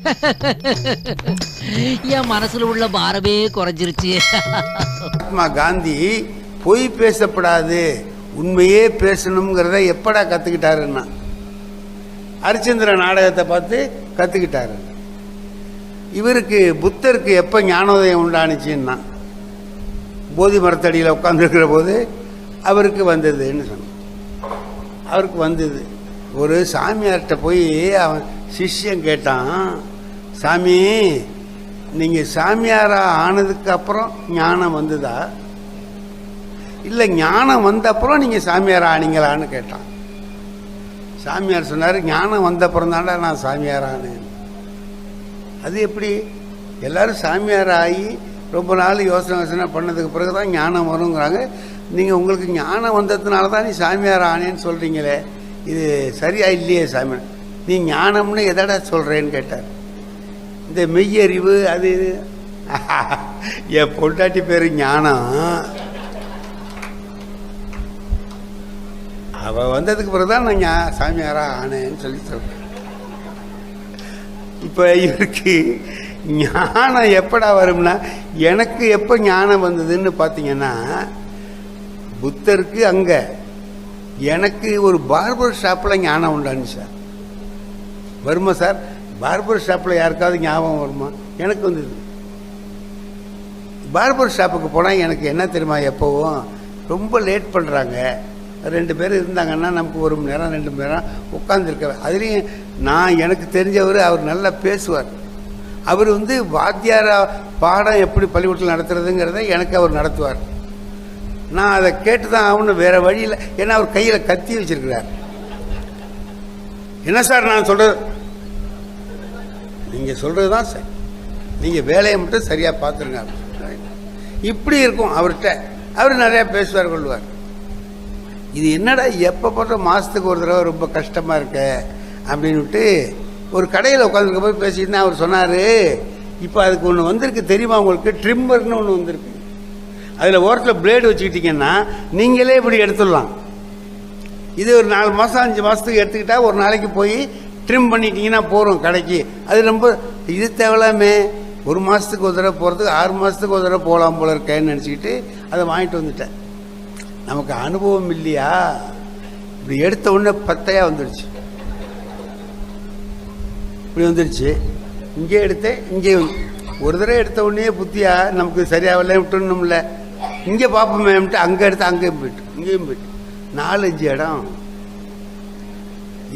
என் மனசுல உள்ள பாரமே குறைஞ்சிருச்சு. மகாத்மா காந்தி பொய் பேசப்படாது உண்மையே பேசணுங்கிறத எப்படா கற்றுக்கிட்டாருன்னா ஹரிச்சந்திர நாடகத்தை பார்த்து கற்றுக்கிட்டாரு இவருக்கு புத்தருக்கு எப்போ ஞானோதயம் உண்டானுச்சுன்னா போதி மரத்தடியில் உட்காந்துருக்கிற போது அவருக்கு வந்ததுன்னு சொன்னான் அவருக்கு வந்தது. ஒரு சாமியார்கிட்ட போய் அவன் சிஷ்யம் கேட்டான் சாமி நீங்கள் சாமியாராக ஆனதுக்கு அப்புறம் ஞானம் வந்ததா? இல்லை ஞானம் வந்த அப்புறம் நீங்கள் சாமியார் ஆனீங்களான்னு கேட்டான். சாமியார் சொன்னார் ஞானம் வந்த அப்புறம் தாண்டா நான் சாமியார் ஆனேன். அது எப்படி? எல்லாரும் சாமியார் ஆகி ரொம்ப நாள் யோசனை யோசனை பண்ணதுக்கு பிறகு தான் ஞானம் வருங்கிறாங்க. நீங்கள் உங்களுக்கு ஞானம் வந்ததுனால தான் நீ சாமியார் ஆனேன்னு சொல்கிறீங்களே இது சரியா இல்லையே சாமியார் நீ ஞானம்னு எதடா சொல்கிறேன்னு கேட்டார். இந்த மெய்யறிவு அது இது. என் பொண்டாட்டி பேர் ஞானம் அவள் வந்ததுக்கு பிறகு தான் நான் ஞா- சாமியாரா ஆனேன்னு சொல்லி சொல்கிறேன் இப்போ இவருக்கு ஞானம் எப்படா வரும்னா எனக்கு எப்போ ஞானம் வந்ததுன்னு பார்த்தீங்கன்னா புத்தருக்கு அங்கே எனக்கு ஒரு பார்பர் ஷாப்பில் ஞானம் உண்டான்னு சார். வருமா சார்? பார்பர் ஷாப்பில் யாருக்காவது ஞாபகம் வருமா? எனக்கு வந்தது பார்பர் ஷாப்புக்கு போனால் எனக்கு என்ன தெரியுமா எப்போவும்? ரொம்ப லேட் பண்ணுறாங்க ரெண்டு பேர் இருந்தாங்கன்னா நமக்கு ஒரு மணி நேரம் ரெண்டு மணி நேரம் உட்காந்துருக்க அதுலேயும் நான் எனக்கு தெரிஞ்சவர் அவர் நல்லா பேசுவார். அவர் வந்து வாத்தியாரா பாடம் எப்படி பள்ளிக்கூடத்தில் நடத்துறதுங்கிறத எனக்கு அவர் நடத்துவார். நான் அதை கேட்டு தான் ஆகணும் வேறு வழியில் ஏன்னா அவர் கையில் கத்தி வச்சிருக்கிறார். என்ன சார் நான் சொல்கிறது நீங்கள் சொல்கிறது தான் சரி. நீங்கள் வேலையை மட்டும் சரியாக பார்த்துருங்க அப்படின்னு இப்படி இருக்கும் அவர்கிட்ட. அவர் நிறையா பேசுவார் கொள்வார். இது என்னடா எப்போ போட்ட மாதத்துக்கு ஒரு தடவை ரொம்ப கஷ்டமாக இருக்க அப்படின்னுட்டு ஒரு கடையில் உட்காந்துருக்க போய் பேசிட்டு அவர் சொன்னார். இப்போ அதுக்கு ஒன்று வந்திருக்கு தெரியுமா உங்களுக்கு? ட்ரிம்மர்னு ஒன்று வந்திருக்கு. அதில் ஓரத்தில் பிளேடு வச்சுக்கிட்டிங்கன்னா நீங்களே இப்படி எடுத்துடலாம். இது ஒரு நாலு மாதம் அஞ்சு மாதத்துக்கு எடுத்துக்கிட்டால் ஒரு நாளைக்கு போய் ட்ரிம் பண்ணிட்டீங்கன்னா போகிறோம் கடைக்கு. அது ரொம்ப இது தேவையில்லாமே ஒரு மாதத்துக்கு ஒரு தடவை போகிறதுக்கு ஆறு மாதத்துக்கு ஒரு தடவை போகலாம் போல இருக்கேன்னு நினச்சிக்கிட்டு அதை வாங்கிட்டு வந்துட்டேன். நமக்கு அனுபவம் இல்லையா? இப்படி எடுத்த உடனே பத்தையாக வந்துடுச்சு இப்படி வந்துடுச்சு இங்கே எடுத்தேன் இங்கே ஒரு தடவை எடுத்த உடனே புத்தியா நமக்கு சரியாகல விட்டுணும்ல இங்கே பார்ப்போமேன்ட்டு அங்கே எடுத்து அங்கேயும் போயிட்டு இங்கேயும் போயிட்டு. நாலஞ்சு இடம்.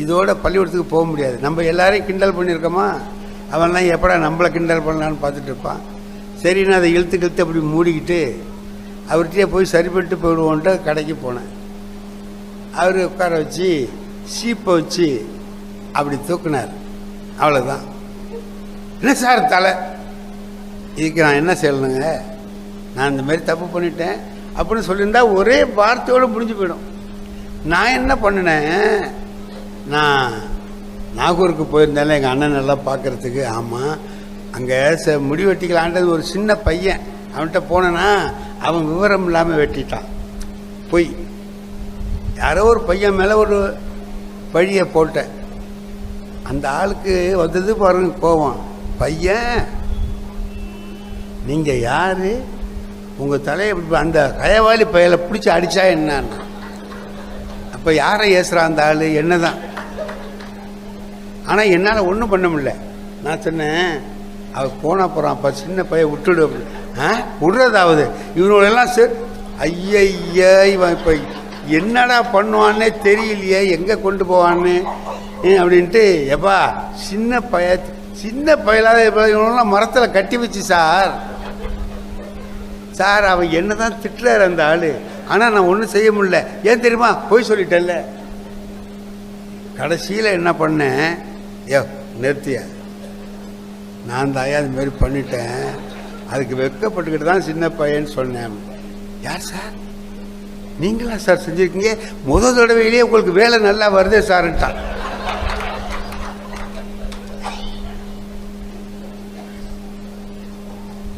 இதோட பள்ளிக்கூடத்துக்கு போக முடியாது. நம்ம எல்லாரையும் கிண்டல் பண்ணியிருக்கோமா? அவன்லாம் எப்படா நம்மளை கிண்டல் பண்ணலான்னு பார்த்துட்டு இருப்பான். சரி நான் அதை இழுத்து இழுத்து அப்படி மூடிக்கிட்டு அவர்கிட்டயே போய் சரிபட்டு போயிடுவோன்ட்டு கடைக்கு போனேன். அவர் உட்கார வச்சு சீப்பை வச்சு அப்படி தூக்குனார். அவ்வளோதான் என்ன சார் தலை? இதுக்கு நான் என்ன செய்யணுங்க? நான் இந்த மாதிரி தப்பு பண்ணிட்டேன் அப்படின்னு சொல்லியிருந்தா ஒரே வார்த்தையோடு முடிஞ்சு போயிடும். நான் என்ன பண்ணினேன்? நான் நாகூருக்கு போயிருந்தாலும் எங்கள் அண்ணன் நல்லா பார்க்கறதுக்கு. ஆமாம் அங்கே ச முடி வெட்டிக்கலான்றது ஒரு சின்ன பையன். அவன்கிட்ட போனேன்னா அவன் விவரம் இல்லாமல் வெட்டிட்டான். பொய் யாரோ ஒரு பையன் மேலே ஒரு பழியை போட்டேன். அந்த ஆளுக்கு வந்தது பாருங்க கோவம். பையன் நீங்கள் யார்? உங்கள் தலையை அந்த கயவாளி பையலை பிடிச்சி அடித்தா என்னன்னா. அப்போ யாரை ஏசுகிறான் அந்த ஆள்? என்ன தான் ஆனால் என்னால் ஒன்றும் பண்ண முடியல. நான் சொன்னேன் அவர் போனால் போகிறான் அப்போ சின்ன பையன் விட்டுடு அப்படின்னு. ஆ? விடுறதாவது? இவனோடெல்லாம் சரி ஐயய்யா இவன் இப்போ என்னடா பண்ணுவான்னே தெரியலையே எங்கே கொண்டு போவான்னு? அப்படின்ட்டு எப்பா சின்ன பைய சின்ன பயலாத இவனெல்லாம் மரத்தில் கட்டி வச்சு சார். சார் அவன் என்ன தான் திட்டுறாரு அந்த ஆள். ஆனால் நான் ஒன்றும் செய்ய முடியல. ஏன் தெரியுமா? போய் சொல்லிட்டேன்ல. கடைசியில் என்ன பண்ணேன் ஏ நிறுத்திய. நான் தாயா அது மாதிரி பண்ணிட்டேன். அதுக்கு வெட்கப்பட்டுக்கிட்டு தான் சின்ன பையன் சொன்னேன். யார் சார்? நீங்களா சார் செஞ்சுருக்கீங்க? முதல் தடவையிலேயே உங்களுக்கு வேலை நல்லா வருதே சார்ட்டான்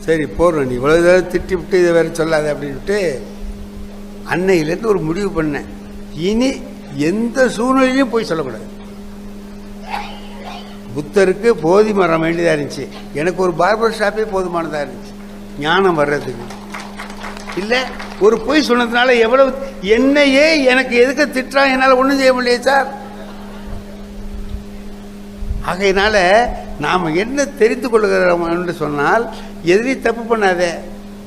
சரி போடுறோம் நீ இவ்வளோ தடவை திட்டி விட்டு இதை வேறு சொல்லாத அப்படின்ட்டு அன்னையிலேருந்து ஒரு முடிவு பண்ணேன். இனி எந்த சூழ்நிலையும் போய் சொல்லக்கூடாது. புத்தருக்கு போதி மரம் வேண்டியதாக இருந்துச்சு. எனக்கு ஒரு பார்பர் ஷாப்பே போதுமானதாக இருந்துச்சு. ஞானம் வர்றதுக்கு. இல்லை ஒரு பொய் சொன்னதுனால எவ்வளவு என்னையே எனக்கு எதுக்கு திட்டுறான் என்னால் ஒன்றும் செய்ய முடியாது சார். ஆகையினால நாம் என்ன தெரிந்து கொள்கிறோம் என்று சொன்னால் எதிரி தப்பு பண்ணாதே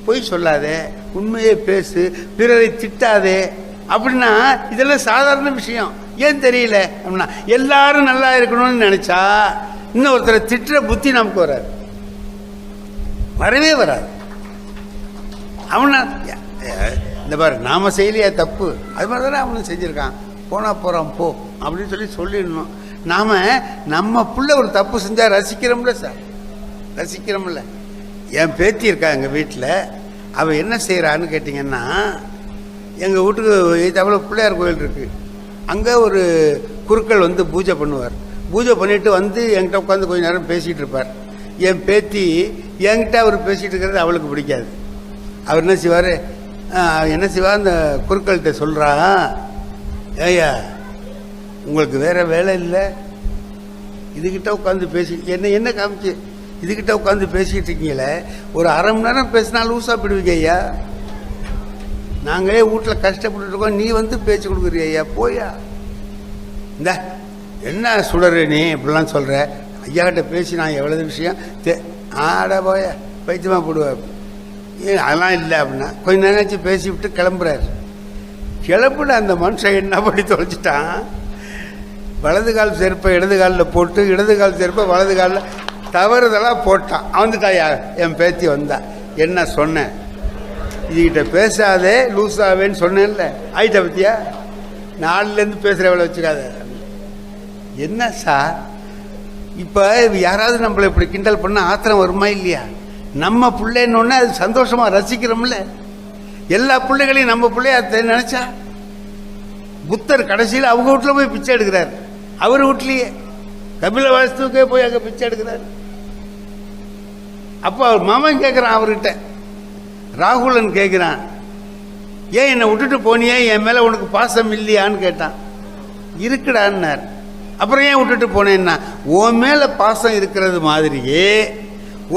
பொய் சொல்லாதே உண்மையை பேசு பிறரை திட்டாதே அப்படின்னா இதெல்லாம் சாதாரண விஷயம். ஏன் தெரியல? அப்படின்னா எல்லாரும் நல்லா இருக்கணும்னு நினச்சா இன்னொருத்தரை திட்டுற புத்தி நமக்கு வராது. வரவே வராது. அவனா இந்த பாரு நாம செய்யலையா தப்பு? அது மாதிரி தானே அவனும் செஞ்சுருக்கான். போனா போகிறான் போ அப்படின்னு சொல்லி சொல்லிடணும். நாம நம்ம புள்ள ஒரு தப்பு செஞ்சால் ரசிக்கிறோம்ல சார். ரசிக்கிறோம்ல. என் பேத்தி இருக்கா எங்கள் வீட்டில் அவள் என்ன செய்கிறான்னு கேட்டிங்கன்னா எங்கள் வீட்டுக்கு எவ்வளோ பிள்ளையார் கோயில் இருக்குது அங்கே ஒரு குருக்கள் வந்து பூஜை பண்ணுவார். பூஜை பண்ணிட்டு வந்து என்கிட்ட உட்காந்து கொஞ்ச நேரம் பேசிகிட்டு இருப்பார். என் பேத்தி என்கிட்ட அவர் பேசிகிட்டு இருக்கிறது அவளுக்கு பிடிக்காது. அவர் என்ன செய்வார்? என்ன செய்வா? அந்த குருக்கள்கிட்ட சொல்கிறா ஏய்யா உங்களுக்கு வேற வேலை இல்லை. இதுக்கிட்ட உட்காந்து பேசி என்ன என்ன காமிச்சு? இதுக்கிட்ட உட்காந்து பேசிக்கிட்டு இருக்கீங்களே. ஒரு அரை மணி நேரம் பேசினா லூஸாக போயிடுவீங்க ஐயா. நாங்களே வீட்டில் கஷ்டப்பட்டு இருக்கோம். நீ வந்து பேச்சு கொடுக்குறிய ஐயா? போயா. இந்த என்ன சுடரு நீ? இப்படிலாம் சொல்கிற ஐயா கிட்ட பேசி நான் எவ்வளவு விஷயம் தே ஆட போய பைத்தியமாக போடுவேன் ஏன் அதெல்லாம் இல்லை அப்படின்னா கொஞ்ச நேரம் பேசிவிட்டு பேசி விட்டு கிளம்புறாரு. கிளம்புன அந்த மனுஷன் என்ன பண்ணி தொலைச்சிட்டான்? வலது கால் செருப்பை இடது காலில் போட்டு இடது கால் செருப்பை வலது காலில் தவறுதலாக போட்டான். வந்துட்டாயா என் பேத்தி வந்தா. என்ன சொன்னேன் இதுகிட்ட பேசாதே லூஸாவேன்னு சொன்னேன்ல. ஆயிட்ட பத்தியா? நாளிலேருந்து பேசுகிற வேலை வச்சுக்காத. என்ன சார்? இப்போ யாராவது நம்மளை இப்படி கிண்டல் பண்ண ஆத்திரம் வருமா இல்லையா? நம்ம பிள்ளைன்னொன்னே அது சந்தோஷமாக ரசிக்கிறோம்ல. எல்லா பிள்ளைகளையும் நம்ம பிள்ளைய நினச்சா? புத்தர் கடைசியில் அவங்க வீட்டில் போய் பிச்சை எடுக்கிறார். அவர் வீட்லேயே. கபில வாஸ்துக்கே போய் அங்கே பிச்சை எடுக்கிறார். அப்போ அவர் மாமன் கேட்குறான் அவர்கிட்ட. ராகுலன் கேட்குறான் ஏன் என்னை விட்டுட்டு போனியே? என் மேலே உனக்கு பாசம் இல்லையான்னு கேட்டான். இருக்குடான்னார். அப்புறம் ஏன் விட்டுட்டு போனேன்னா உன் மேலே பாசம் இருக்கிறது மாதிரியே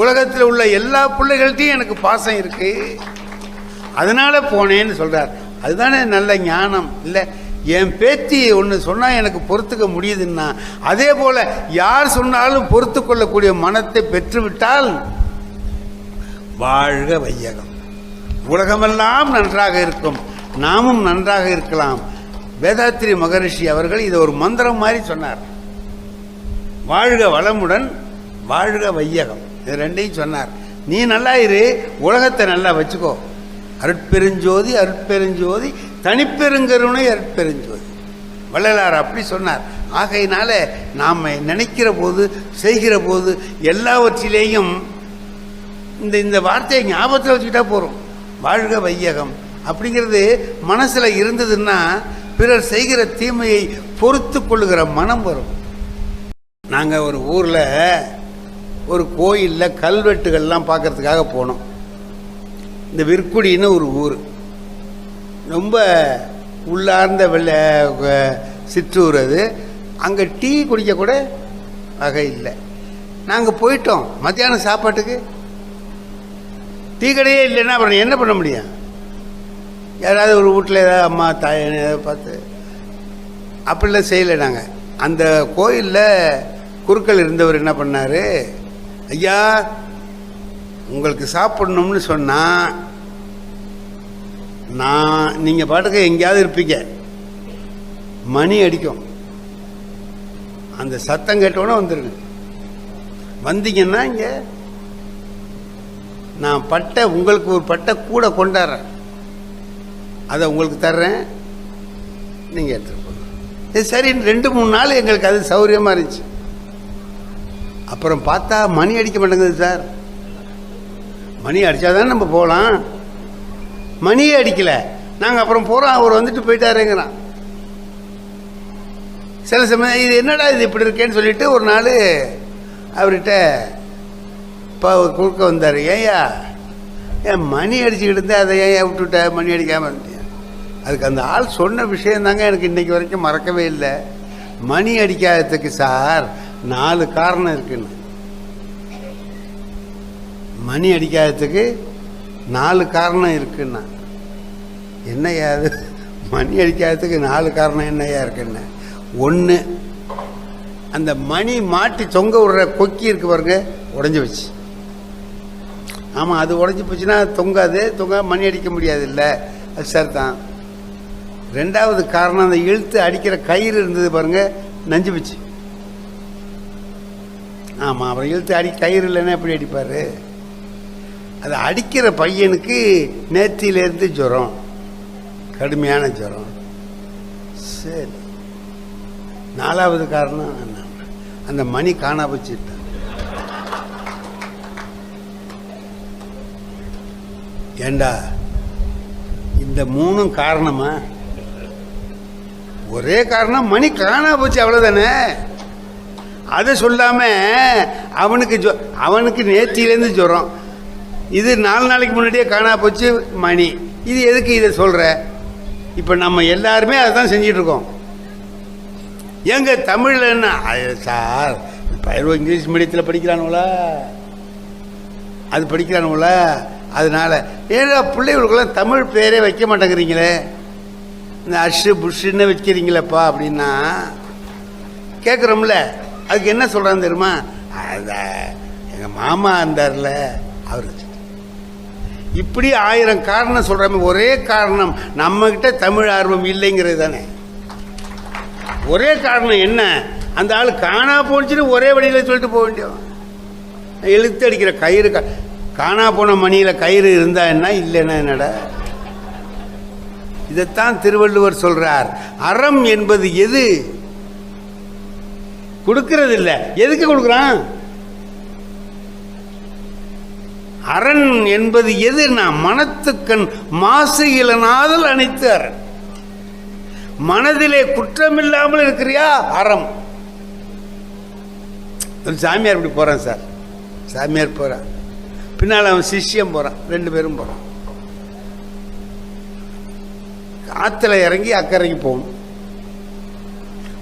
உலகத்தில் உள்ள எல்லா பிள்ளைகள்கிட்டையும் எனக்கு பாசம் இருக்கு. அதனால போனேன்னு சொல்கிறார் அதுதானே நல்ல ஞானம். இல்லை என் பேத்தி ஒன்று சொன்னால் எனக்கு பொறுத்துக்க முடியுதுன்னா அதே போல் யார் சொன்னாலும் பொறுத்து கொள்ளக்கூடிய மனத்தை பெற்றுவிட்டால் வாழ்க வையகம். உலகமெல்லாம் நன்றாக இருக்கும். நாமும் நன்றாக இருக்கலாம். வேதாத்திரி மகரிஷி அவர்கள் இதை ஒரு மந்திரம் மாதிரி சொன்னார். வாழ்க வளமுடன் வாழ்க வையகம். இது ரெண்டையும் சொன்னார். நீ நல்லா இரு உலகத்தை நல்லா வச்சுக்கோ. அருட்பெருஞ்சோதி அருட்பெருஞ்சோதி தனிப்பெருங்கருணை அருட்பெருஞ்சோதி. வள்ளலார் அப்படி சொன்னார். ஆகையினால நாம் நினைக்கிற போது செய்கிற போது எல்லாவற்றிலேயும் இந்த இந்த வார்த்தையை ஞாபகத்தில் வச்சுக்கிட்டா போகிறோம் வாழ்க வையகம். அப்படிங்கிறது மனசில் இருந்ததுன்னா பிறர் செய்கிற தீமையை பொறுத்து கொள்ளுகிற மனம் வரும். நாங்கள் ஒரு ஊரில் ஒரு கோயிலில் கல்வெட்டுகள்லாம் பார்க்கறதுக்காக போனோம். இந்த விற்குடின்னு ஒரு ஊர். ரொம்ப உள்ளார்ந்த வெள்ளை சிற்றூர் அது. அங்கே டீ குடிக்க கூட வகை இல்லை. நாங்கள் போயிட்டோம். மத்தியானம் சாப்பாட்டுக்கு டீ கடையே இல்லைன்னா அப்புறம் என்ன பண்ண முடியும்? யாராவது ஒரு வீட்டில் ஏதாவது அம்மா தாய் ஏதாவது பார்த்து அப்படிலாம் செய்யலை நாங்கள் அந்த கோயிலில் குருக்கள் இருந்தவர் என்ன பண்ணார்? ஐயா உங்களுக்கு சாப்பிடணும்னு சொன்னால் நான் நீங்கள் பாட்டுக்கு எங்கேயாவது இருப்பீங்க. மணி அடிக்கும். அந்த சத்தம் கேட்டோன்னே வந்துருங்க. வந்தீங்கன்னா இங்கே நான் பட்டை உங்களுக்கு ஒரு பட்டை கூட கொண்டாடுறேன். அதை உங்களுக்கு தர்றேன். நீங்கள் எடுத்துகிட்டு போங்க. இது சரி ரெண்டு மூணு நாள் எங்களுக்கு அது சௌகரியமாக இருந்துச்சு. அப்புறம் பார்த்தா மணி அடிக்க மாட்டேங்குது சார். மணி அடித்தாதான் நம்ம போகலாம். மணியே அடிக்கலை. நாங்கள் அப்புறம் போகிறோம் அவர் வந்துட்டு போயிட்டாருங்கிறான். சில சமயம் இது என்னடா இது இப்படி இருக்கேன்னு சொல்லிட்டு ஒரு நாள் அவர்கிட்ட இப்போ குறுக்க வந்தார். ஏய்யா ஏன் மணி அடிச்சுக்கிட்டு இருந்தேன் அதை ஏன் விட்டுவிட்ட மணி அடிக்காமல் இருந்தேன் அதுக்கு அந்த ஆள் சொன்ன விஷயம் தாங்க எனக்கு இன்றைக்கி வரைக்கும் மறக்கவே இல்லை. மணி அடிக்காததுக்கு சார் நாலு காரணம் இருக்குன்னு. மணி அடிக்காததுக்கு நாலு காரணம் இருக்குன்னா. என்னய்யா அது? மணி அடிக்காததுக்கு நாலு காரணம் என்னய்யா இருக்குன்னு. ஒன்று அந்த மணி மாட்டி தொங்க விடுற கொக்கி இருக்கு பாருங்க உடஞ்சி வச்சு ஆமாம் அது உடஞ்சி போச்சுன்னா தொங்காது. தொங்க மணி அடிக்க முடியாது இல்லை அது சரிதான். ரெண்டாவது காரணம் அந்த இழுத்து அடிக்கிற கயிறு இருந்தது பாருங்கள் நஞ்சு போச்சு. ஆமாம் அப்புறம் இழுத்து அடி கயிறு இல்லைன்னா எப்படி அடிப்பார்? அது அடிக்கிற பையனுக்கு நேத்தியிலேருந்து ஜுரம். கடுமையான ஜுரம். சரி. நாலாவது காரணம் என்ன? அந்த மணி காணா போச்சுட்டான் ஏண்டா இந்த மூணும் காரணமா? ஒரே காரணம் மணி காணா போச்சு அவ்வளவுதானே? அதை சொல்லாம அவனுக்கு ஜொ அவனுக்கு நேத்தியிலேருந்து ஜுரம். இது நாலு நாளைக்கு முன்னாடியே காணா போச்சு மணி. இது எதுக்கு இதை சொல்ற? இப்போ நம்ம எல்லாருமே அதை தான் செஞ்சிட்டு இருக்கோம் ஏங்க தமிழில் என்ன? சார் பயிர்வ இங்கிலீஷ் மீடியத்தில் படிக்கிறானுங்களா? அது படிக்கிறானுங்களா? அதனால ஏன்னா பிள்ளைகளுக்கெல்லாம் தமிழ் பேரே வைக்க மாட்டேங்கிறீங்களே? இந்த அஷு புஷ்ஷுன்னு வைக்கிறீங்களேப்பா அப்படின்னா கேட்குறோம்ல அதுக்கு என்ன சொல்கிறான்னு தெரியுமா? அத எங்கள் மாமா இருந்தார்ல அவர் இப்படி ஆயிரம் காரணம் சொல்கிறாமே ஒரே காரணம் நம்மக்கிட்ட தமிழ் ஆர்வம் இல்லைங்கிறது தானே. ஒரே காரணம் என்ன? அந்த ஆள் காணா போச்சுன்னு ஒரே வழியில் சொல்லிட்டு போக வேண்டியவன் இழுத்து அடிக்கிற கயிறு க- காணா போன மணியில் கயிறு இருந்தா என்ன இல்லைன்னா என்னடா? இதைத்தான் திருவள்ளுவர் சொல்றார். அறம் என்பது எது? கொடுக்கறது இல்லை எதுக்கு கொடுக்குறான்? அரண் என்பது எதுனா மனத்துக்கண் மாசு இளனாதல் அனைத்து அரண் மனதிலே குற்றமில்லாமல் இருக்கிறியா? அறம். சாமியார் இப்படி போகிறேன் சார். சாமியார் போகிறேன் பின்னால் அவன் சிஷ்யம் போறான். ரெண்டு பேரும் போறான். ஆற்றுல இறங்கி அக்கறைக்கு போகணும்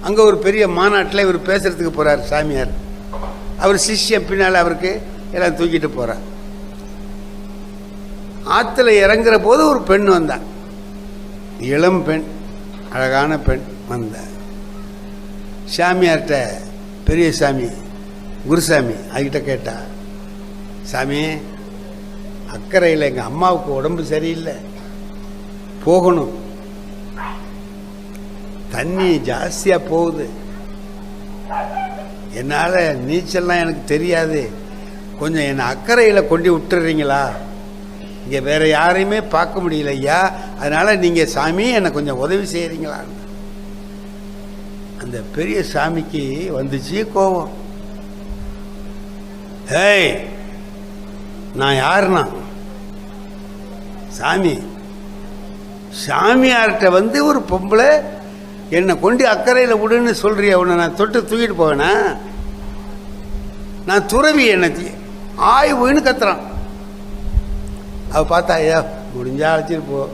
அங்க ஒரு பெரிய மாநாட்டில் இவர் பேசுறதுக்கு போகிறார் சாமியார். அவர் சிஷ்யம் பின்னால் அவருக்கு எல்லாம் தூக்கிட்டு போகிறார் ஆற்றுல இறங்குற போது ஒரு பெண் வந்தான். இளம் பெண் அழகான பெண் வந்தார் சாமியார்கிட்ட பெரிய சாமி குருசாமி அதுக்கிட்ட கேட்டான் சாமி அக்கறையில் எங்கள் அம்மாவுக்கு உடம்பு சரியில்லை. போகணும். தண்ணி ஜாஸ்தியாக போகுது. என்னால் நீச்சல்லாம் எனக்கு தெரியாது. கொஞ்சம் என்னை அக்கறையில் கொண்டு விட்டுறீங்களா? இங்கே வேறு யாரையுமே பார்க்க முடியல ஐயா. அதனால் நீங்கள் சாமி என்னை கொஞ்சம் உதவி செய்கிறீங்களான்னு அந்த பெரிய சாமிக்கு வந்துச்சு கோபம். ஏய் நான் யாருன்னா? சாமி. சாமியார்கிட்ட வந்து ஒரு பொம்பளை என்னை கொண்டு அக்கறையில் விடுன்னு சொல்கிறிய உன்னை நான் தொட்டு தூக்கிட்டு போவேனா? நான் துறவி என்னை ஆய் ஆய்வுன்னு கத்துறான். அவ பார்த்தா ஐயா முடிஞ்சா அழைச்சிட்டு போ.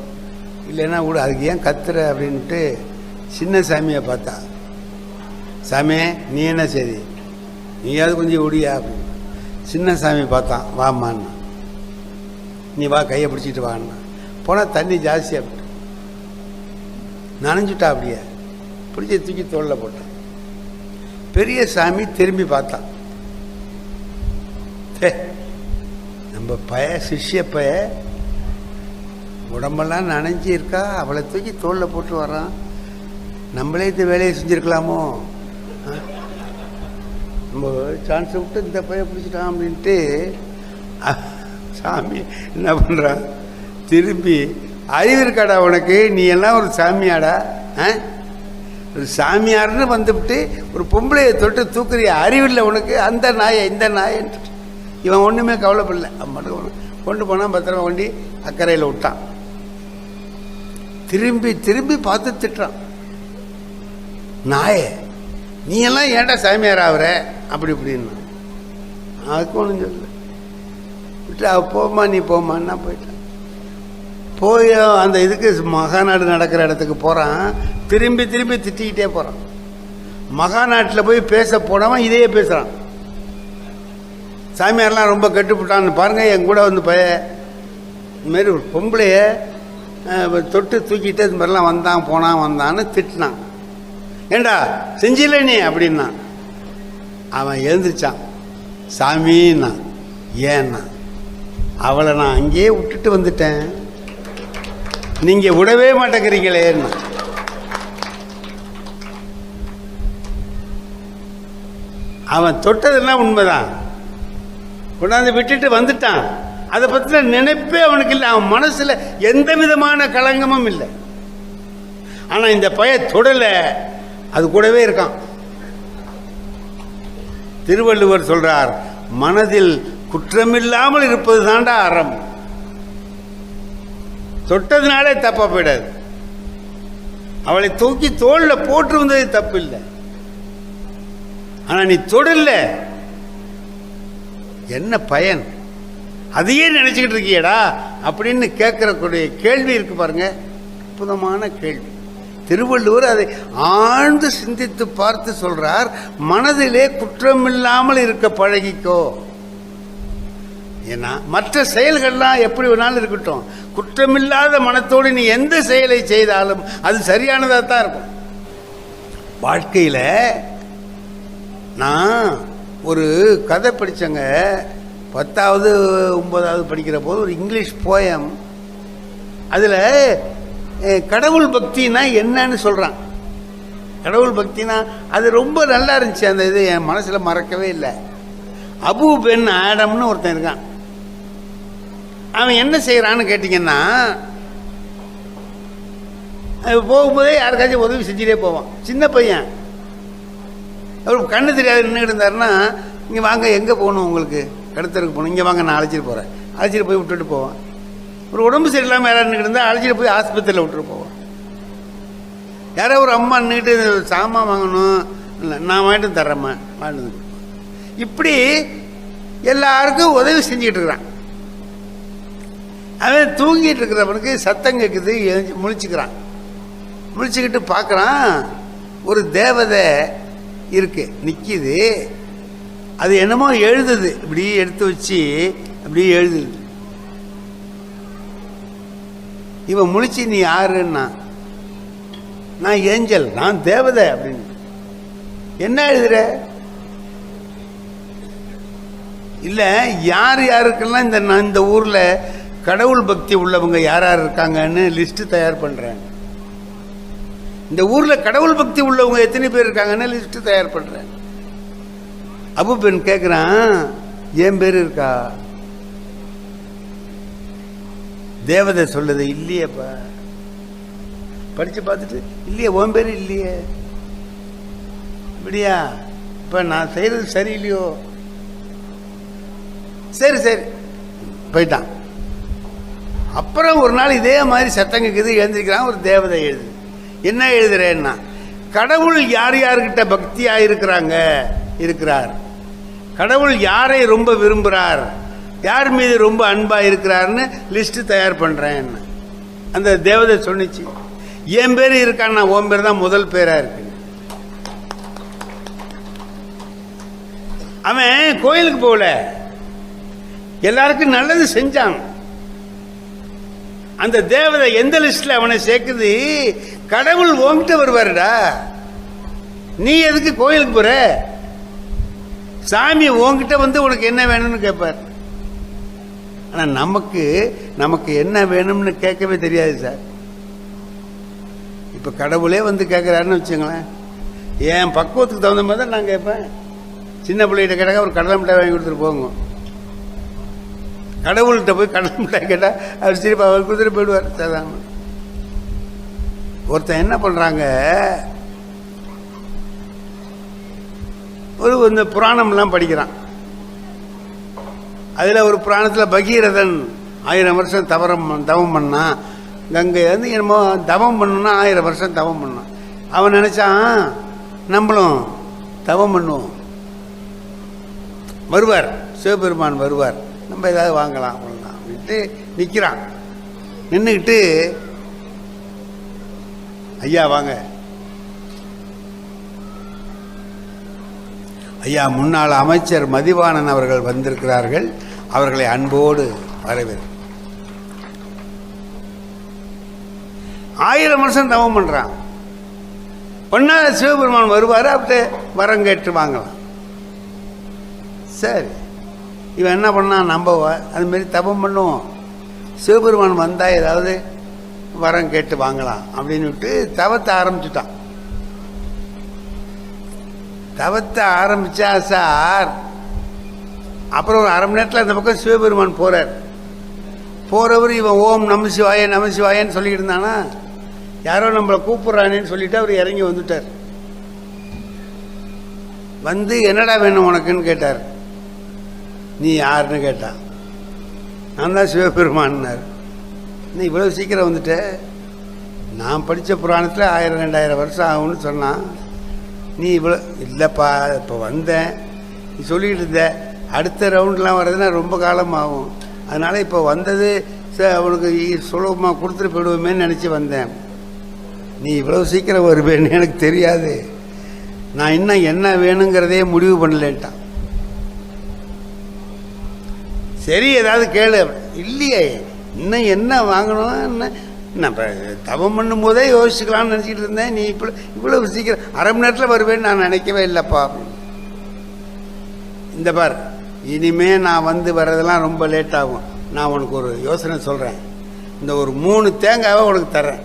இல்லைன்னா விடு அதுக்கு ஏன் கத்துற? அப்படின்ட்டு சின்ன சாமியை பார்த்தா. சாமி நீ என்ன சரி நீயாவது கொஞ்சம் விடியா அப்படின்னு. சின்ன சாமி பார்த்தான் வாமான்னு நீ வா கையை பிடிச்சிட்டு வான்னா போனால் தண்ணி ஜாஸ்தியாக போட்டு நனைஞ்சுட்டா அப்படியே. பிடிச்சி தூக்கி தோளில் போட்டான். பெரிய சாமி திரும்பி பார்த்தான் நம்ம பய சிஷ்ய பய உடம்பெல்லாம் நனைஞ்சி இருக்கா? அவளை தூக்கி தோளில் போட்டு வரான் நம்மளே இந்த வேலையை செஞ்சுருக்கலாமோ? ஆ? நம்ம சான்ஸை விட்டு இந்த பையன் பிடிச்சிட்டான் அப்படின்ட்டு சாமி என்ன பண்ணுறான் திரும்பி அறிவு இருக்காடா உனக்கு? நீ எல்லாம் ஒரு சாமியாடா? ஆ? ஒரு சாமியார்னு வந்துவிட்டு ஒரு பொம்பளையை தொட்டு தூக்குறிய? அறிவில்லை உனக்கு. அந்த நாயை இந்த நாயன்ட்டு. இவன் ஒன்றுமே கவலைப்படல. மட்டும் கொண்டு- போனால் பத்திரமா வண்டி அக்கறையில் விட்டான். திரும்பி திரும்பி பார்த்து திட்டுறான். நாயே நீ எல்லாம் ஏன்டா சாமியார் ஆகுற? அப்படி இப்படின்னு. அதுக்கு ஒன்றும் சொல்லல. விட்டு அவ போம்மா நீ போமான்னா போயிட்டான் போய் அந்த இதுக்கு மகாநாடு நடக்கிற இடத்துக்கு போகிறான் திரும்பி திரும்பி திட்டிக்கிட்டே போகிறான் மகாநாட்டில் போய் பேச போனவன் இதையே பேசுகிறான் சாமியார்லாம் ரொம்ப கட்டுப்பட்டான்னு பாருங்க என் கூட வந்து பய இதுமாரி ஒரு பொம்பளைய தொட்டு தூக்கிட்டு இது மாதிரிலாம் வந்தான் போனான் வந்தான்னு திட்டினான். ஏண்டா செஞ்சில நீ அப்படின்னா அவன் எழுந்திரிச்சான். சாமின்னா ஏன்னா அவளை நான் அங்கேயே விட்டுட்டு வந்துட்டேன். நீங்கள் விடவே மாட்டேங்கிறீங்களேன்னா அவன் தொட்டதெல்லாம் உண்மைதான். கொண்டாந்து விட்டுட்டு வந்துட்டான். அதை பற்றின நினைப்பே அவனுக்கு இல்லை. அவன் மனசில் எந்த விதமான களங்கமும் இல்லை. ஆனால் இந்த பய தொடலை. அது கூடவே இருக்கான். திருவள்ளுவர் சொல்றார் மனதில் குற்றமில்லாமல் இருப்பது தாண்டா அறம். தொட்டதுனாலே தப்பா போயிடாது. அவளை தூக்கி தோல்ல போட்டு வந்தது தப்பு இல்லை ஆனா நீ தொடல என்ன பயன்? அதையே நினைச்சுக்கிட்டு இருக்கியடா அப்படின்னு கேட்கறக்கூடிய கேள்வி இருக்கு பாருங்க. அற்புதமான கேள்வி. திருவள்ளுவர் அதை ஆழ்ந்து சிந்தித்து பார்த்து சொல்றார் மனதிலே குற்றமில்லாமல் இருக்க பழகிக்கோ. ஏன்னா மற்ற செயல்கள்லாம் எப்படி வேணாலும் இருக்கட்டும். குற்றமில்லாத மனத்தோடு நீ எந்த செயலை செய்தாலும் அது சரியானதாக தான் இருக்கும். வாழ்க்கையில் நான் ஒரு கதை படித்தேங்க பத்தாவது ஒன்பதாவது படிக்கிற போது ஒரு இங்கிலீஷ் போயம் அதில் கடவுள் பக்தினா என்னன்னு சொல்கிறான் கடவுள் பக்தினா அது ரொம்ப நல்லா இருந்துச்சு அந்த இது என் மனசில் மறக்கவே இல்லை. அபு பெண் ஆடம்னு ஒருத்தன் இருக்கான். அவன் என்ன செய்கிறான்னு கேட்டிங்கன்னா போகும்போதே யாருக்காச்சும் உதவி செஞ்சுட்டே போவான். சின்ன பையன். அவர் கண்ணு தெரியாது நின்றுக்கிட்டு இருந்தாருன்னா இங்கே வாங்க எங்கே போகணும் உங்களுக்கு? கடத்தருக்கு போகணும். இங்கே வாங்க நான் அழைச்சிட்டு போகிறேன் அழைச்சிட்டு போய் விட்டுட்டு போவான். ஒரு உடம்பு சரியில்லாமல் யாராவது நின்றுட்டு இருந்தால் அழைச்சிட்டு போய் ஆஸ்பத்திரியில் விட்டுட்டு போவோம். யாரோ ஒரு அம்மா நின்றுட்டு சாமான் வாங்கணும். இல்லை நான் வாங்கிட்டு தர்றேம்மா. வாங்கிட்டு இப்படி எல்லாருக்கும் உதவி செஞ்சுக்கிட்டு இருக்கிறான். அவன் தூங்கிட்டு இருக்கிறவனுக்கு சத்தம் கேட்குது முழிச்சுக்கிறான். முழிச்சுக்கிட்டு பார்க்குறான் ஒரு தேவதை இருக்கு நிற்கிது அது என்னமோ எழுதுது. இப்படி எடுத்து வச்சு அப்படியே எழுதுது. இவன் முழிச்சு நீ யாருன்னா? நான் ஏஞ்சல் நான் தேவதை அப்படின்னு. என்ன எழுதுற? இல்லை யார் யாருக்கெல்லாம் இந்த நான் இந்த ஊரில் கடவுள் பக்தி உள்ளவங்க யார் யார் இருக்காங்கன்னு லிஸ்ட்டு தயார் பண்ணுறேன் இந்த ஊரில் கடவுள் பக்தி உள்ளவங்க எத்தனை பேர் இருக்காங்கன்னு லிஸ்ட்டு தயார் பண்ணுறேன் அபு பெண் கேட்குறான் என் பேர் இருக்கா? தேவதை சொல்லுது இல்லையேப்பா படித்து பார்த்துட்டு இல்லையே உன் பேர் இல்லையே. அப்படியா? இப்போ நான் செய்கிறது சரியில்லையோ? சரி சரி. போயிட்டான். அப்புறம் ஒரு நாள் இதே மாதிரி சத்தம் கேட்குது எழுந்திருக்கிறான் ஒரு தேவதை எழுது. என்ன எழுதுறேன்னா கடவுள் யார் யார்கிட்ட பக்தியாக இருக்கிறாங்க? இருக்கிறார். கடவுள் யாரை ரொம்ப விரும்புகிறார் யார் மீது ரொம்ப அன்பாக இருக்கிறாருன்னு லிஸ்ட் தயார் பண்ணுறேன் அந்த தேவதை சொன்னிச்சு என் பேர் இருக்கான்னா உன் பேர் தான் முதல் பேராக இருக்கு. அவன் கோயிலுக்கு போகல. எல்லாருக்கும் நல்லது செஞ்சான். அந்த தேவதை எந்த லிஸ்டில் அவனை சேர்க்குது? கடவுள் உன்கிட்ட வருவாருடா. நீ எதுக்கு கோயிலுக்கு போற? சாமி உன்கிட்ட வந்து உனக்கு என்ன வேணும்னு கேட்பார் ஆனால் நமக்கு நமக்கு என்ன வேணும்னு கேட்கவே தெரியாது சார். இப்போ கடவுளே வந்து கேட்குறாருன்னு வச்சுங்களேன். என் பக்குவத்துக்கு தகுந்த மாதிரி தான் நான் கேட்பேன். சின்ன பிள்ளைகிட்ட கேட்டாக்க ஒரு கடலை மிட்டாய் வாங்கி கொடுத்துட்டு போங்க. கடவுள்கிட்ட போய் கடலை மிட்டாய் கேட்டால் அவர் சிரிப்பா அவர் கொடுத்துட்டு போயிடுவார் சாதாரண. ஒருத்தன் என்ன பண்ணுறாங்க ஒரு இந்த புராணம்லாம் படிக்கிறான். அதில் ஒரு புராணத்தில் பகீரதன் ஆயிரம் வருஷம் தவறம் தவம் பண்ணான் கங்கை வந்து என்னமோ தவம் பண்ணணும்னா ஆயிரம் வருஷம் தவம் பண்ணான் அவன் நினச்சான் நம்மளும் தவம் பண்ணுவோம். வருவார் சிவபெருமான் வருவார். நம்ம ஏதாவது வாங்கலாம் அவ்வளோதான் அப்படின்ட்டு நிற்கிறான் நின்றுக்கிட்டு ஐயா வாங்க. ஐயா முன்னாள் அமைச்சர் மதிவாணன் அவர்கள் வந்திருக்கிறார்கள். அவர்களை அன்போடு வரவேற்க ஆயிரம் வருஷம் தவம் பண்றான். ஒன்றா சிவபெருமான் வருவார் அப்படியே வரம் கேட்டு வாங்கலாம். சரி. இவன் என்ன பண்ணான்? நம்பவ? அதுமாரி தபம் பண்ணுவோம். சிவபெருமான் வந்தால் ஏதாவது வரம் கேட்டு வாங்கலாம் அப்படின்னு விட்டு தவத்தை ஆரம்பிச்சுட்டான். தவத்தை ஆரம்பிச்சா சார் அப்புறம் ஒரு அரை மணி நேரத்தில் அந்த பக்கம் சிவபெருமான் போகிறார் போகிறவர் இவன் ஓம் நம சிவாய நம சிவாயன்னு இருந்தானா? யாரோ நம்மளை கூப்பிட்றானேன்னு சொல்லிட்டு அவர் இறங்கி வந்துட்டார். வந்து என்னடா வேணும் உனக்குன்னு கேட்டார். நீ யாருன்னு கேட்டான் நான் தான் சிவபெருமான்னார். நீ இவ்வளோ சீக்கிரம் வந்துட்ட? நான் படித்த புராணத்தில் ஆயிரம் ரெண்டாயிரம் வருஷம் ஆகும்னு சொன்னான். நீ இவ்வளோ இல்லைப்பா இப்போ வந்தேன். நீ சொல்லிக்கிட்டு இருந்த. அடுத்த ரவுண்ட்லாம் வர்றதுன்னா ரொம்ப காலம் ஆகும் அதனால் இப்போ வந்தது ச- அவனுக்கு சுலபமாக கொடுத்துட்டு போயிடுவோமேன்னு நினச்சி வந்தேன். நீ இவ்வளோ சீக்கிரம் வருவேன்னு எனக்கு தெரியாது. நான் இன்னும் என்ன வேணுங்கிறதே முடிவு பண்ணலேன்ட்டான் சரி ஏதாவது கேளு. இல்லையே இன்னும் என்ன வாங்கணும் என்ன? நம்ம தவம் பண்ணும் போதே யோசிச்சுக்கலாம்னு நினச்சிக்கிட்டு இருந்தேன். நீ இப்போ இவ்வளவு சீக்கிரம் அரை மணி நேரத்தில் வருவேன்னு நான் நினைக்கவே இல்லைப்பா. இந்த பார் இனிமே நான் வந்து வர்றதெல்லாம் ரொம்ப லேட் ஆகும். நான் உனக்கு ஒரு யோசனை சொல்கிறேன் இந்த ஒரு மூணு தேங்காவை உனக்கு தர்றேன்.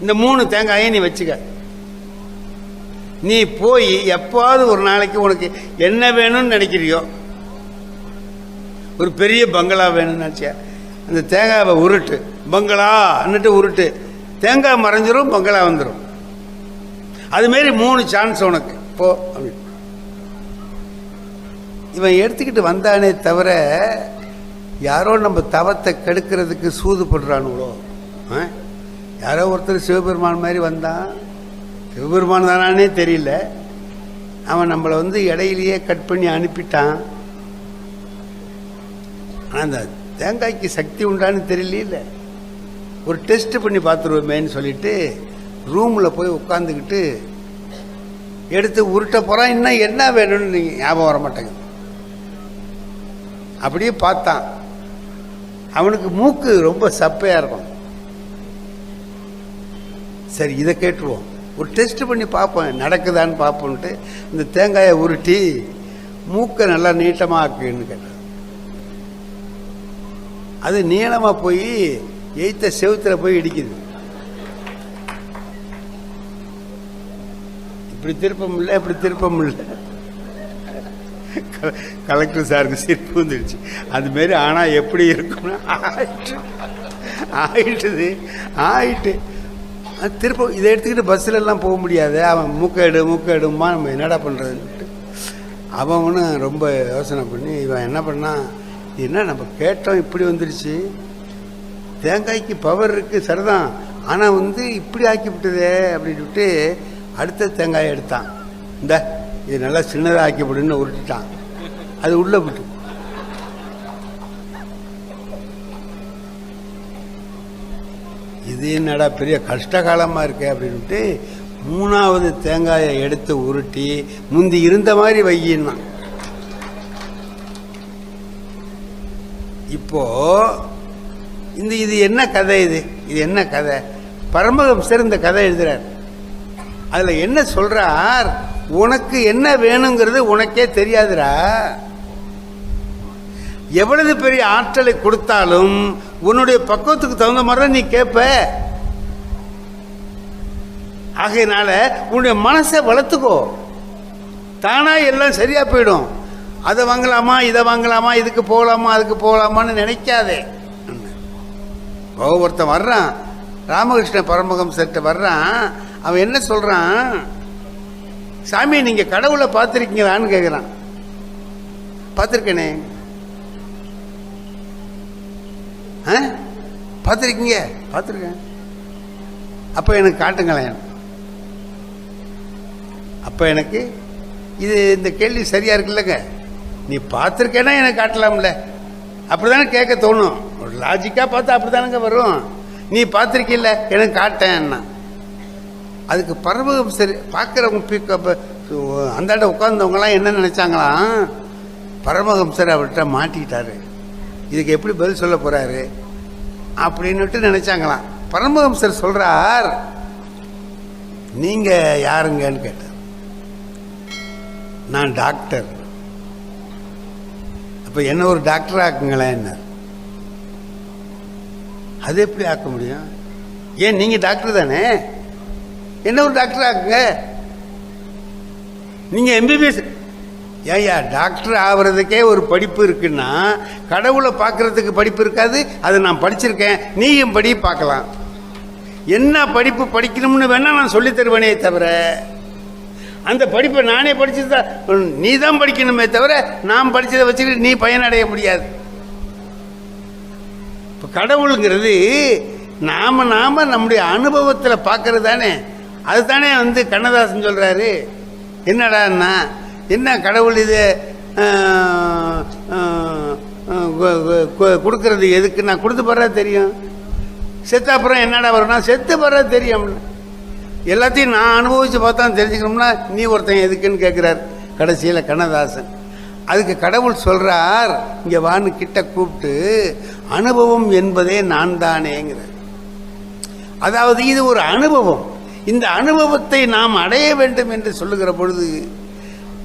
இந்த மூணு தேங்காயை நீ வச்சுக்க. நீ போய் எப்போவாவது ஒரு நாளைக்கு உனக்கு என்ன வேணும்னு நினைக்கிறியோ ஒரு பெரிய பங்களா வேணும்னு நினச்சியா? அந்த தேங்காவை உருட்டு பங்களான்னுட்டு உருட்டு தேங்காய் மறைஞ்சிரும் பங்களா வந்துடும் அதுமாரி மூணு சான்ஸ் உனக்கு. போ அப்படின்னு. இவன் எடுத்துக்கிட்டு வந்தானே தவிர யாரோ நம்ம தவத்தை கெடுக்கிறதுக்கு சூதுபடுறானுங்களோ ஆ? யாரோ ஒருத்தர் சிவபெருமான் மாதிரி வந்தான். சிவபெருமான் தானானே தெரியல. அவன் நம்மளை வந்து இடையிலேயே கட் பண்ணி அனுப்பிட்டான். அந்த தேங்காய்க்கு சக்தி உண்டான்னு தெரியல ஒரு டெஸ்ட் பண்ணி பார்த்துருவோமேன்னு சொல்லிட்டு ரூமில் போய் உட்காந்துக்கிட்டு எடுத்து உருட்ட போகிறான் இன்னும் என்ன வேணும்னு நீங்கள் ஞாபகம் வர மாட்டேங்குது. அப்படியே பார்த்தான். அவனுக்கு மூக்கு ரொம்ப சப்பையாக இருக்கும். சரி இதை கேட்டுருவோம். ஒரு டெஸ்ட் பண்ணி பார்ப்போம் நடக்குதான்னு பார்ப்போன்ட்டு இந்த தேங்காயை உருட்டி மூக்கை நல்லா நீட்டமாக ஆக்குன்னு கேட்டான். அது நீளமாக போய் எய்த்த செவுத்துல போய் இடிக்குது. இப்படி திருப்பம் இல்லை இப்படி திருப்பம் இல்லை கலெக்டர் சாருக்கு சிரிப்பு வந்துடுச்சு அது மாரி ஆனால் எப்படி இருக்கும்னா ஆயிட்டு ஆயிட்டுது ஆயிட்டு. திருப்ப இதை எடுத்துக்கிட்டு பஸ்ஸில் எல்லாம் போக முடியாது. அவன் மூக்கேடு மூக்கேடுமா நம்ம என்னடா பண்ணுறதுன்ட்டு அவனும் ரொம்ப யோசனை பண்ணி இவன் என்ன பண்ணான் என்ன நம்ம கேட்டோம் இப்படி வந்துடுச்சு. தேங்காய்க்கு பவர் இருக்குது சரிதான். ஆனால் வந்து இப்படி ஆக்கி விட்டதே அப்படின்னு அடுத்த தேங்காயை எடுத்தான். இந்த இது நல்லா சின்னதாக ஆக்கி விடுன்னு உருட்டிட்டான். அது உள்ளே விட்டு. இது என்னடா பெரிய கஷ்டகாலமாக இருக்கே அப்படின்ட்டு மூணாவது தேங்காயை எடுத்து உருட்டி முந்தி இருந்த மாதிரி வையினான். இப்போ இந்த இது என்ன கதை இது? இது என்ன கதை? பரமஹம்சர் இந்த கதை எழுதுறார். அதில் என்ன சொல்றார்? உனக்கு என்ன வேணுங்கிறது உனக்கே தெரியாதுடா. எவ்வளவு பெரிய ஆற்றலை கொடுத்தாலும் உன்னுடைய பக்குவத்துக்கு தகுந்த மாதிரி தான் நீ கேட்ப ஆகையினால உன்னுடைய மனசை வளர்த்துக்கோ. தானா எல்லாம் சரியா போயிடும். அதை வாங்கலாமா இதை வாங்கலாமா இதுக்கு போகலாமா அதுக்கு போகலாமான்னு நினைக்காதே. ஒவ்வொருத்தன் ஒருத்தன் வர்றான். ராமகிருஷ்ண பரமஹம்சர்கிட்ட வர்றான். அவன் என்ன சொல்றான்? சாமி நீங்க கடவுளை பார்த்துருக்கீங்களான்னு கேட்குறான் பார்த்துருக்கேனே. ஆ? பார்த்துருக்கீங்க? பார்த்துருக்கேன். அப்போ எனக்கு காட்டுங்களேன். அப்போ எனக்கு இது இந்த கேள்வி சரியா இருக்குல்லங்க. நீ பார்த்துருக்கேன்னா எனக்கு காட்டலாம்ல. அப்படிதானே கேட்க தோணும். ஒரு லாஜிக்காக பார்த்தா அப்படிதானங்க வரும். நீ பார்த்துருக்கில்ல எனக்கு காட்டேன்னா. அதுக்கு பரமஹம்சர் பார்க்குறவங்க பிக்கப் அந்த இடம் உட்காந்தவங்களாம் என்ன நினச்சாங்களாம்? பரமஹம்சர் அவர்கிட்ட மாட்டிக்கிட்டாரு. இதுக்கு எப்படி பதில் சொல்ல போகிறாரு அப்படின்னுட்டு நினச்சாங்களாம். பரமஹம்சர் சொல்கிறார் நீங்கள் யாருங்கன்னு கேட்டார். நான் டாக்டர். அப்போ என்ன ஒரு டாக்டர் ஆக்குங்களேன் என்ன அது எப்படி ஆக்க முடியும்? ஏன் நீங்கள் டாக்டர் தானே? என்ன ஒரு டாக்டர் ஆகுங்க நீங்கள் எம்பிபிஎஸ் ஏய்யா டாக்டர் ஆகிறதுக்கே ஒரு படிப்பு இருக்குன்னா கடவுளை பார்க்கறதுக்கு படிப்பு இருக்காது அதை நான் படிச்சிருக்கேன் நீயும் படி பார்க்கலாம். என்ன படிப்பு படிக்கணும்னு வேணால் நான் சொல்லித் தருவேனே தவிர அந்த படிப்பை நானே படிச்சதா நீ தான் படிக்கணுமே தவிர நான் படித்ததை வச்சுக்கிட்டு நீ பயனடைய முடியாது. இப்போ கடவுளுங்கிறது நாம நாம நம்முடைய அனுபவத்தில் பார்க்கறது தானே. அதுதானே வந்து கண்ணதாசன் சொல்கிறாரு என்னடான்னா என்ன கடவுள் இது? கொடுக்கறது எதுக்கு? நான் கொடுத்து போறதா தெரியும். செத்த அப்புறம் என்னடா வரும்னா செத்து போறது தெரியும் எல்லாத்தையும் நான் அனுபவித்து பார்த்தா தெரிஞ்சுக்கணும்னா நீ ஒருத்தன் எதுக்குன்னு கேட்குறார் கடைசியில் கண்ணதாசன். அதுக்கு கடவுள் சொல்கிறார் இங்கே வான்னு கிட்ட கூப்பிட்டு அனுபவம் என்பதே நான் தானேங்கிறார். அதாவது இது ஒரு அனுபவம். இந்த அனுபவத்தை நாம் அடைய வேண்டும் என்று சொல்லுகிற பொழுது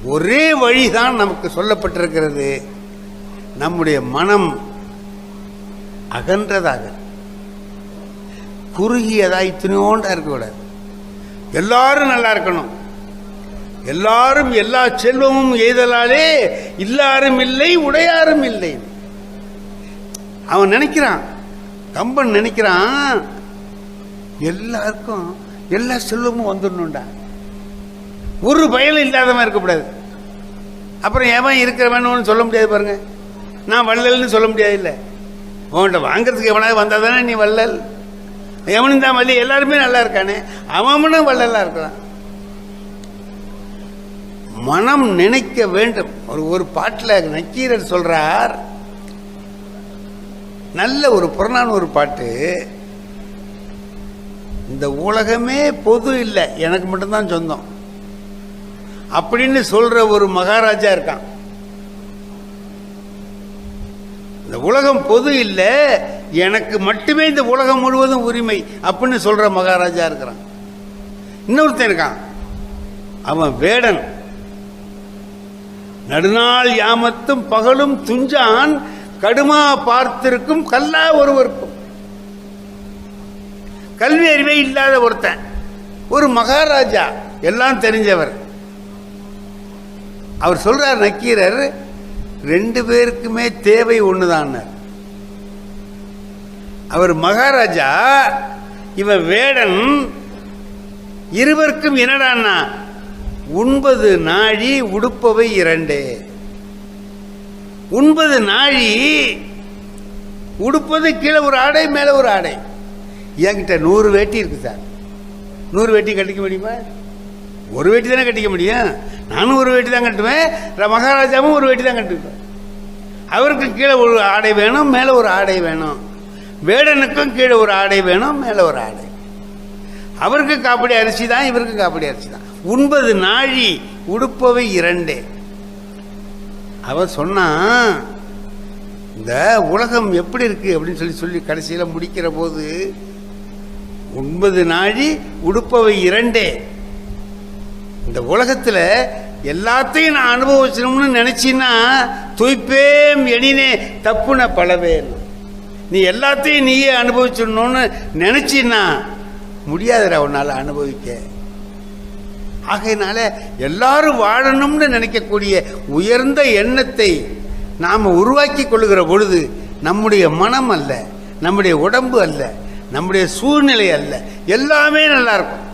ஒரே வழிதான் நமக்கு சொல்லப்பட்டிருக்கிறது. நம்முடைய மனம் அகன்றதாக. குறுகியதாக இத்தனையோண்டா இருக்கக்கூடாது. எல்லாரும் நல்லா இருக்கணும். எல்லாரும் எல்லா செல்வமும் எய்தலாலே இல்லாரும் இல்லை உடையாரும் இல்லை. அவன் நினைக்கிறான் கம்பன் நினைக்கிறான் எல்லாருக்கும் எல்லா செல்வமும் வந்துடணும்டா. ஒரு பயனும் இல்லாதவன் இருக்கக்கூடாது. அப்புறம் எவன் இருக்கிறவன்னு சொல்ல முடியாது பாருங்க. நான் வள்ளல்னு சொல்ல முடியாது இல்லை. உன்கிட்ட வாங்குறதுக்கு எவனாவது வந்தால் தானே நீ வள்ளல். எவனும் தான் வள்ளி எல்லாருமே நல்லா இருக்கானே. அவனும் வள்ளலாக இருக்கிறான் மனம் நினைக்க வேண்டும். ஒரு ஒரு பாட்டில் நக்கீரர் சொல்கிறார் நல்ல ஒரு புறநானூறு பாட்டு. இந்த உலகமே பொது இல்லை. எனக்கு மட்டும்தான் சொந்தம். அப்படின்னு சொல்ற ஒரு மகாராஜா இருக்கான். இந்த உலகம் பொது இல்லை. எனக்கு மட்டுமே இந்த உலகம் முழுவதும் உரிமை அப்படின்னு சொல்ற மகாராஜா இருக்கிறான். இன்னொருத்தன் இருக்கான். அவன் வேடன். நடுநாள் யாமத்தும் பகலும் துஞ்சான். கடுமா பார்த்திருக்கும் கல்லா ஒருவருக்கும். கல்வி அறிவே இல்லாத ஒருத்தன். ஒரு மகாராஜா எல்லாம் தெரிஞ்சவர். அவர் சொல்றார் நக்கீரர் ரெண்டு பேருக்குமே தேவை ஒண்ணுதான் அவர் மகாராஜா இவன் வேடன் இருவருக்கும் என்னடான்னா உண்பது நாழி உடுப்பவை இரண்டு. உண்பது நாழி உடுப்பது கீழே ஒரு ஆடை மேலே ஒரு ஆடை. என்கிட்ட நூறு வேட்டி இருக்குது சார் நூறு வேட்டி கட்டிக்க முடியுமா? ஒரு வேட்டி தானே கட்டிக்க முடியும்? நானும் ஒரு வேட்டி தான் கட்டுவேன். மகாராஜாவும் ஒரு வேட்டி தான் கட்டுவேன் அவருக்கு கீழே ஒரு ஆடை வேணும் மேலே ஒரு ஆடை வேணும். வேடனுக்கும் கீழே ஒரு ஆடை வேணும் மேலே ஒரு ஆடை. அவருக்கு காப்படி அரிசி தான் இவருக்கு காப்படி அரிசி தான். உண்பது நாழி உடுப்பவை இரண்டே. அவன் சொன்னான் இந்த உலகம் எப்படி இருக்கு? அப்படின்னு சொல்லி சொல்லி கடைசியில் முடிக்கிற போது ஒன்பது நாழி உடுப்பவை இரண்டே. இந்த உலகத்தில் எல்லாத்தையும் நான் அனுபவிச்சணும்னு நினைச்சின்னா துய்ப்பேம் எனினே தப்புன பலவேல் நீ எல்லாத்தையும் நீயே அனுபவிச்சிடணும்னு நினைச்சின்னா முடியாதுடா உன்னால் அனுபவிக்க. ஆகையினால எல்லாரும் வாழணும்னு நினைக்கக்கூடிய உயர்ந்த எண்ணத்தை நாம் உருவாக்கி கொள்ளுகிற பொழுது நம்முடைய மனம் அல்ல நம்முடைய உடம்பு அல்ல நம்முடைய சூழ்நிலை அல்ல. எல்லாமே நல்லா இருக்கும்